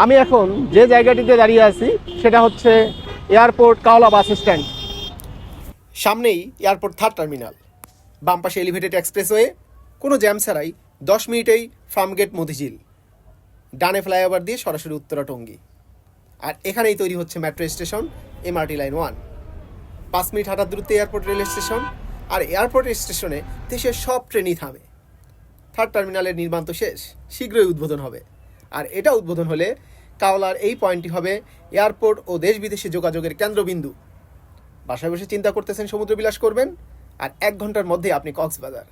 আমি এখন যে জায়গাটিতে দাঁড়িয়ে আছি, সেটা হচ্ছে এয়ারপোর্ট কাওলা বাস স্ট্যান্ড। সামনেই এয়ারপোর্ট থার্ড টার্মিনাল। বাম পাশে এলিভেটেড এক্সপ্রেসওয়ে, কোনো জ্যাম ছাড়াই দশ মিনিটেই ফার্মগেট মতিঝিল। ডানে ফ্লাইওভার দিয়ে সরাসরি উত্তরা টঙ্গী। আর এখানেই তৈরি হচ্ছে metro station MRT line one. পাঁচ মিনিট হাঁটার দূরত্বে এয়ারপোর্ট রেল স্টেশন, আর এয়ারপোর্ট স্টেশনে দেশের সব ট্রেনই থামে। থার্ড টার্মিনালের নির্মাণ তো শেষ, শীঘ্রই উদ্বোধন হবে। আর এটা উদ্বোধন হলে কাওলার এই পয়েন্টটি হবে এয়ারপোর্ট ও দেশ বিদেশে যোগাযোগের কেন্দ্রবিন্দু। বাসায় বসে চিন্তা করতেছেন, সমুদ্র বিলাস করবেন, আর এক ঘণ্টার মধ্যে আপনি কক্সবাজার।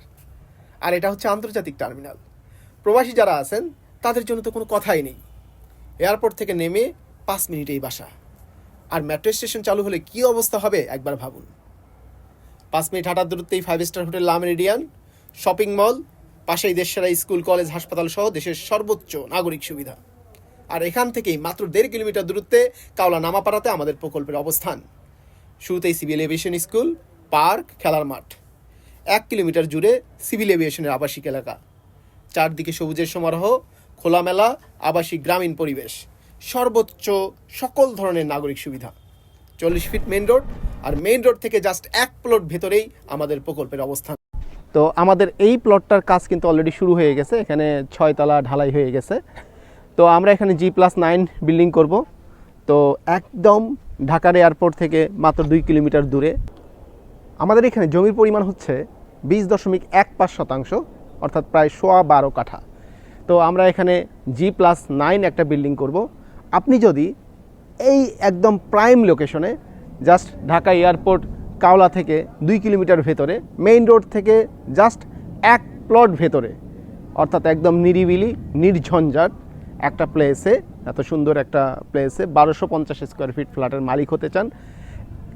আর এটা হচ্ছে আন্তর্জাতিক টার্মিনাল। প্রবাসী যারা আছেন, তাদের জন্য তো কোনো কথাই নেই। এয়ারপোর্ট থেকে নেমে পাঁচ মিনিটেই বাসা। আর মেট্রো স্টেশন চালু হলে কী অবস্থা হবে, একবার ভাবুন। পাঁচ মিনিট হাঁটার দূরত্বেই five star hotel Le Meridien shopping mall পাশেই দেশসেরা স্কুল, কলেজ, হাসপাতাল সহ দেশের সর্বোচ্চ নাগরিক সুবিধা। আর এখান থেকেই মাত্র দেড় কিলোমিটার দূরত্বে কাওলা নামাপাড়াতে আমাদের প্রকল্পের অবস্থান। শুরুতেই সিভিল এভিয়েশন স্কুল, পার্ক, খেলার মাঠ। এক কিলোমিটার জুড়ে সিভিল এভিয়েশনের আবাসিক এলাকা। চারদিকে সবুজের সমারোহ, খোলামেলা, আবাসিক গ্রামীণ পরিবেশ, সর্বোচ্চ সকল ধরনের নাগরিক সুবিধা। চল্লিশ ফিট মেন রোড, আর মেইন রোড থেকে জাস্ট এক প্লট ভেতরেই আমাদের প্রকল্পের অবস্থান। তো আমাদের এই প্লটটার কাজ কিন্তু অলরেডি শুরু হয়ে গেছে, এখানে ছয়তলা ঢালাই হয়ে গেছে। তো আমরা এখানে জি প্লাস নাইন বিল্ডিং করব। তো একদম ঢাকার এয়ারপোর্ট থেকে মাত্র দুই কিলোমিটার দূরে। আমাদের এখানে জমির পরিমাণ হচ্ছে বিশ দশমিক এক পাঁচ শতাংশ, অর্থাৎ প্রায় সোয়া বারো কাঠা। তো আমরা এখানে জি প্লাস নাইন একটা বিল্ডিং করব। আপনি যদি এই একদম প্রাইম লোকেশনে জাস্ট ঢাকা এয়ারপোর্ট কাওলা থেকে দুই কিলোমিটার ভেতরে মেইন রোড থেকে জাস্ট এক প্লট ভেতরে। অর্থাৎ একদম নিরিবিলি, নির্ঝঞ্ঝাট একটা প্লেসে এত সুন্দর একটা প্লেসে বারোশো পঞ্চাশ স্কোয়ার ফিট ফ্ল্যাটের মালিক হতে চান,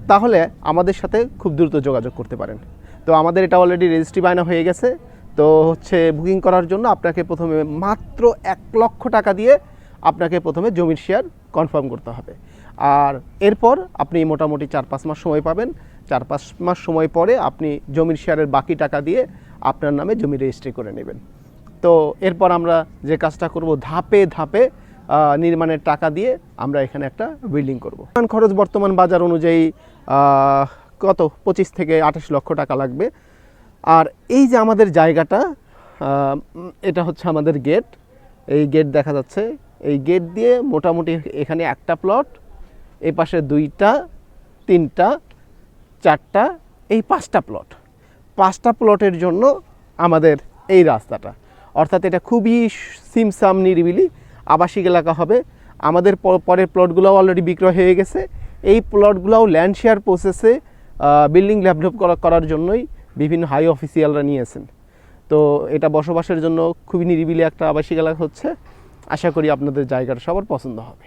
তাহলে আমাদের সাথে খুব দ্রুত যোগাযোগ করতে পারেন। তো আমাদের এটা অলরেডি রেজিস্ট্রি বায়না হয়ে গেছে। তো হচ্ছে বুকিং করার জন্য আপনাকে প্রথমে মাত্র এক লক্ষ টাকা দিয়ে আপনাকে প্রথমে জমির শেয়ার কনফার্ম করতে হবে। আর এরপর আপনি মোটামুটি চার পাঁচ মাস সময় পাবেন। চার পাঁচ মাস সময় পরে আপনি জমির শেয়ারের বাকি টাকা দিয়ে আপনার নামে জমি রেজিস্ট্রি করে নেবেন। তো এরপর আমরা যে কাজটা করব, ধাপে ধাপে নির্মাণের টাকা দিয়ে আমরা এখানে একটা বিল্ডিং করব। নির্মাণ খরচ বর্তমান বাজার অনুযায়ী কত? পঁচিশ থেকে আঠাশ লক্ষ টাকা লাগবে। আর এই যে আমাদের জায়গাটা এটা হচ্ছে আমাদের গেট এই গেট দেখা যাচ্ছে। এই গেট দিয়ে মোটামুটি এখানে একটা প্লট এই পাশে দুইটা, তিনটা চারটা, এই পাঁচটা প্লট পাঁচটা প্লটের জন্য আমাদের এই রাস্তাটা। অর্থাৎ এটা খুবই সিমসাম, নিরিবিলি, আবাসিক এলাকা হবে। আমাদের পরের প্লটগুলোও অলরেডি বিক্রয় হয়ে গেছে। এই প্লটগুলোও ল্যান্ড শেয়ার প্রসেসে বিল্ডিং ডেভেলপ করা, করার জন্যই বিভিন্ন হাই অফিসিয়ালরা নিয়েছেন। তো এটা বসবাসের জন্য খুবই নিরিবিলি একটা আবাসিক এলাকা হচ্ছে। আশা করি আপনাদের জায়গাটা সবার পছন্দ হবে।